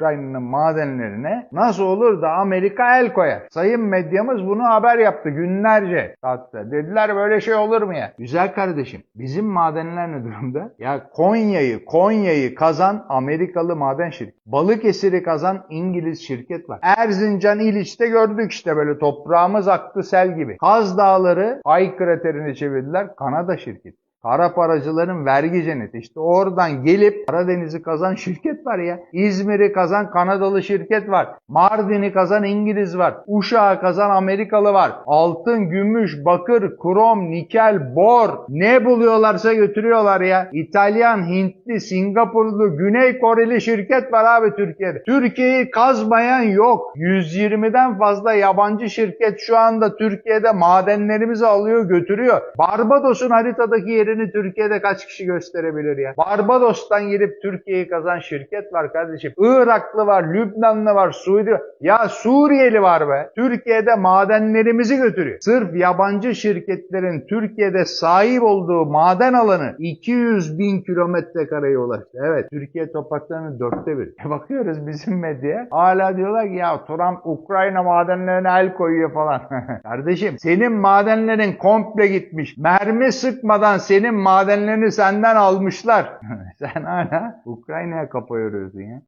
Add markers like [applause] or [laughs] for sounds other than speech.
Ukrayna'nın madenlerine nasıl olur da Amerika el koyar? Sayın medyamız bunu haber yaptı günlerce. Hatta dediler böyle şey olur mu ya? Güzel kardeşim bizim madenler ne durumda? Ya Konya'yı Konya'yı kazan Amerikalı maden şirketi. Balıkesir'i kazan İngiliz şirket var. Erzincan İliç'te gördük işte böyle toprağımız aktı sel gibi. Kaz Dağları Ay kraterini çevirdiler Kanada şirketi. Kara paracıların vergi cenneti. İşte oradan gelip Karadeniz'i kazan şirket var ya. İzmir'i kazan Kanadalı şirket var. Mardin'i kazan İngiliz var. Uşak'ı kazan Amerikalı var. Altın, gümüş, bakır, krom, nikel, bor ne buluyorlarsa götürüyorlar ya. İtalyan, Hintli, Singapurlu, Güney Koreli şirket var abi Türkiye'de. Türkiye'yi kazmayan yok. 120'den fazla yabancı şirket şu anda Türkiye'de madenlerimizi alıyor götürüyor. Barbados'un haritadaki yerini Türkiye'de kaç kişi gösterebilir ya? Barbados'tan gelip Türkiye'yi kazan şirket var kardeşim. Iraklı var, Lübnanlı var, Suudi. Ya Suriyeli var be. Türkiye'de madenlerimizi götürüyor. Sırf yabancı şirketlerin Türkiye'de sahip olduğu maden alanı 200 bin kilometre kareye ulaştı. Evet Türkiye topraklarının dörtte biri. E bakıyoruz bizim medyaya hala diyorlar ki ya Trump Ukrayna madenlerine el koyuyor falan. [laughs] Kardeşim senin madenlerin komple gitmiş. Mermi sıkmadan senin madenlerini senden almışlar. [laughs] Sen hala Ukrayna'ya kafa yoruyorsun ya.